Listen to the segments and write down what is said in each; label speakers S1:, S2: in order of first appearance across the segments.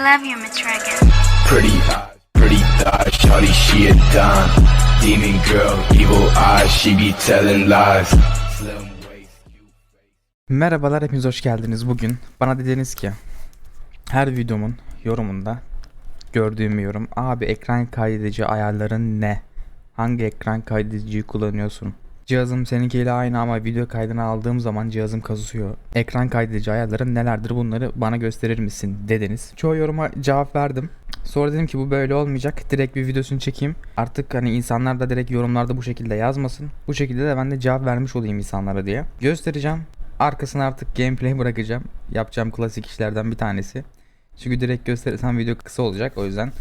S1: love you, Miss Reagan.
S2: Pretty eyes, pretty thighs, shawty she a dime. Demon girl, evil eyes, she be telling lies. Slim waist, you
S3: Merhabalar hepiniz hoş geldiniz bugün. Bana dediniz ki her videomun yorumunda gördüğüm yorum abi ekran kaydedici ayarların ne? Hangi ekran kaydediciyi kullanıyorsun? Cihazım seninkiyle aynı ama video kaydını aldığım zaman cihazım kasıyor. Ekran kaydedici ayarların nelerdir bunları bana gösterir misin dediniz. Çoğu yoruma cevap verdim. Sonra dedim ki bu böyle olmayacak. Direkt bir videosunu çekeyim. Artık hani insanlar da direkt yorumlarda bu şekilde yazmasın. Bu şekilde de ben de cevap vermiş olayım insanlara diye. Göstereceğim. Arkasına artık gameplay bırakacağım. Yapacağım klasik işlerden bir tanesi. Çünkü direkt gösterirsem video kısa olacak. O yüzden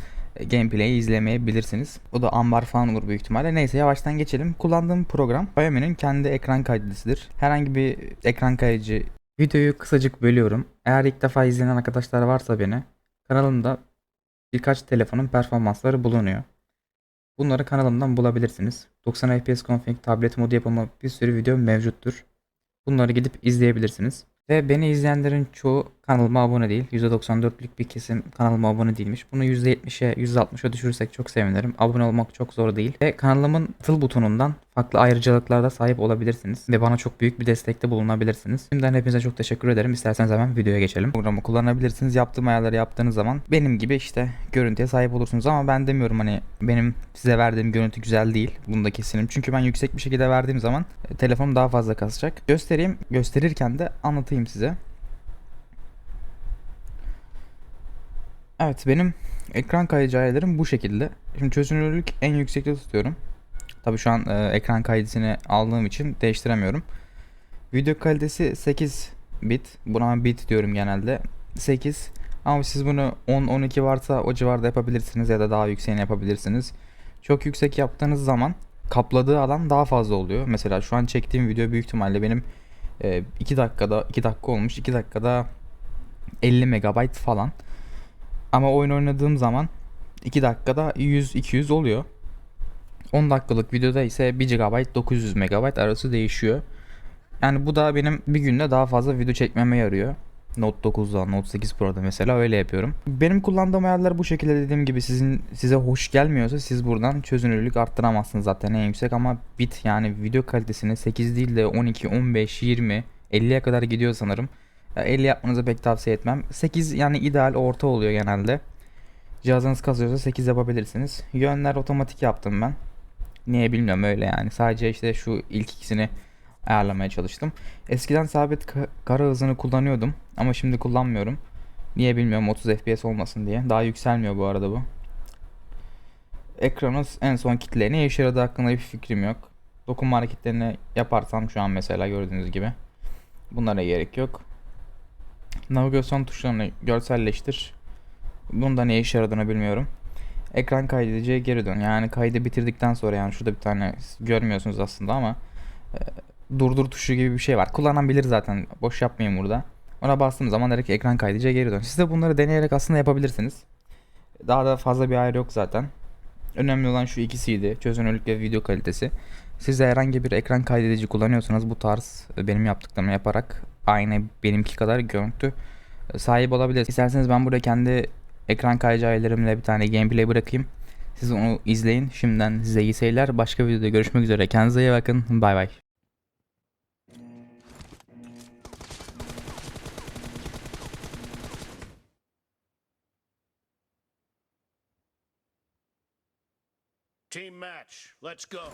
S3: gameplay'i izlemeyebilirsiniz. O da ambar falan olur büyük ihtimalle. Neyse yavaştan geçelim. Kullandığım program Xiaomi'nin kendi ekran kaydedicisidir. Herhangi bir ekran kaydedici videoyu kısacık bölüyorum. Eğer ilk defa izleyen arkadaşlar varsa beni kanalımda birkaç telefonun performansları bulunuyor. Bunları kanalımdan bulabilirsiniz. 90 FPS config tablet modu yapımı bir sürü video mevcuttur. Bunları gidip izleyebilirsiniz. Ve beni izleyenlerin çoğu kanalıma abone değil. %94'lük bir kesim kanalıma abone değilmiş. Bunu %70'e %60'a düşürürsek çok sevinirim. Abone olmak çok zor değil. Ve kanalımın tıl butonundan farklı ayrıcalıklarda sahip olabilirsiniz. Ve bana çok büyük bir destekte bulunabilirsiniz. Şimdiden hepinize çok teşekkür ederim. İsterseniz hemen videoya geçelim. Programı kullanabilirsiniz. Yaptığım ayarları yaptığınız zaman benim gibi işte görüntüye sahip olursunuz. Ama ben demiyorum hani benim size verdiğim görüntü güzel değil. Bunu da kesinim. Çünkü ben yüksek bir şekilde verdiğim zaman e, telefonum daha fazla kasacak. Göstereyim. Gösterirken de anlatayım size. Evet benim ekran kaydedici ayarlarım bu şekilde. Şimdi çözünürlük en yüksekte tutuyorum. Tabi şu an e, ekran kaydedicini aldığım için değiştiremiyorum. Video kalitesi 8 bit. Buna bit diyorum genelde. 8. Ama siz bunu 10-12 varsa o civarda yapabilirsiniz ya da daha yükseğini yapabilirsiniz. Çok yüksek yaptığınız zaman kapladığı alan daha fazla oluyor. Mesela şu an çektiğim video büyük ihtimalle benim 2 dakikada 2 dakika olmuş. 2 dakikada 50 megabayt falan. Ama oyun oynadığım zaman 2 dakikada 100-200 oluyor. 10 dakikalık videoda ise 1 GB 900 MB arası değişiyor. Yani bu da benim bir günde daha fazla video çekmeme yarıyor. Note 9'da, Note 8 Pro'da mesela öyle yapıyorum. Benim kullandığım ayarlar bu şekilde dediğim gibi sizin size hoş gelmiyorsa siz buradan çözünürlük arttıramazsınız zaten en yüksek ama bit yani video kalitesini 8 değil de 12, 15, 20, 50'ye kadar gidiyor sanırım. Ya 50 yapmanızı pek tavsiye etmem. 8 yani ideal orta oluyor genelde. Cihazınız kasıyorsa 8 yapabilirsiniz. Yönler otomatik yaptım ben. Niye bilmiyorum öyle yani. Sadece işte şu ilk ikisini ayarlamaya çalıştım. Eskiden sabit ka- kara hızını kullanıyordum ama şimdi kullanmıyorum. Niye bilmiyorum 30 FPS olmasın diye. Daha yükselmiyor bu arada bu. Ekranın en son kitleri ne işe yaradığı hakkında bir fikrim yok. Dokunma hareketlerini yaparsam şu an mesela gördüğünüz gibi. Bunlara gerek yok. Navigasyon tuşlarını görselleştir. Bunda ne işe yaradığını bilmiyorum. Ekran kaydediciye geri dön. Yani kaydı bitirdikten sonra yani şurada bir tane görmüyorsunuz aslında ama e, durdur tuşu gibi bir şey var. Kullanan bilir zaten. Boş yapmayın burada. Ona bastığım zaman direkt ekran kaydediciye geri dön. Siz de bunları deneyerek aslında yapabilirsiniz. Daha da fazla bir ayar yok zaten. Önemli olan şu ikisiydi. Çözünürlük ve video kalitesi. Siz de herhangi bir ekran kaydedici kullanıyorsanız bu tarz e, benim yaptıklarımı yaparak aynı benimki kadar görüntü e, sahip olabilirsiniz. İsterseniz ben burada kendi ekran kaydedici ayarlarımla bir tane gameplay bırakayım. Siz onu izleyin. Şimdiden size iyi seyirler. Başka videoda görüşmek üzere. Kendinize iyi bakın. Bay bay.
S4: Team match, let's go.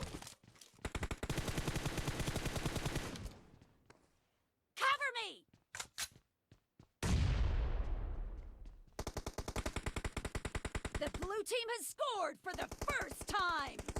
S5: Scored for the first time!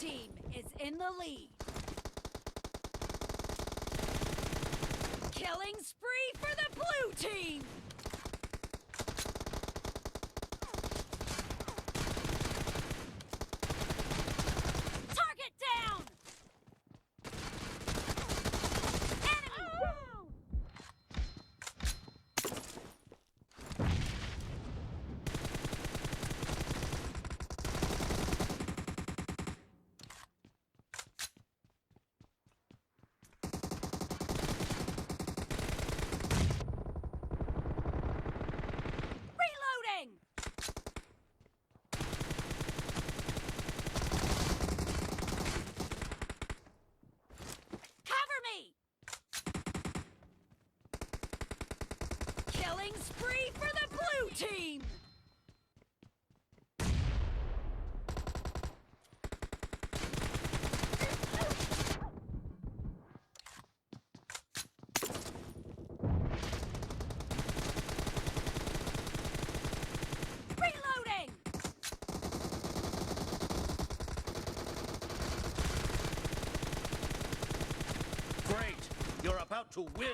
S5: Team is in the lead. Killing spree for the blue team. Target down. Enemy down. Reloading! Cover me! Killing spree for the blue team! Reloading!
S4: Great! You're about to win!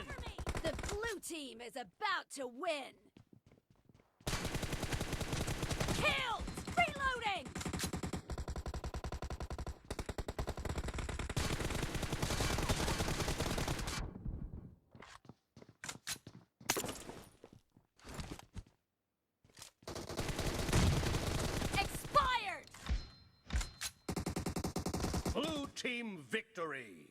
S5: The blue team is about to win!
S4: Team victory!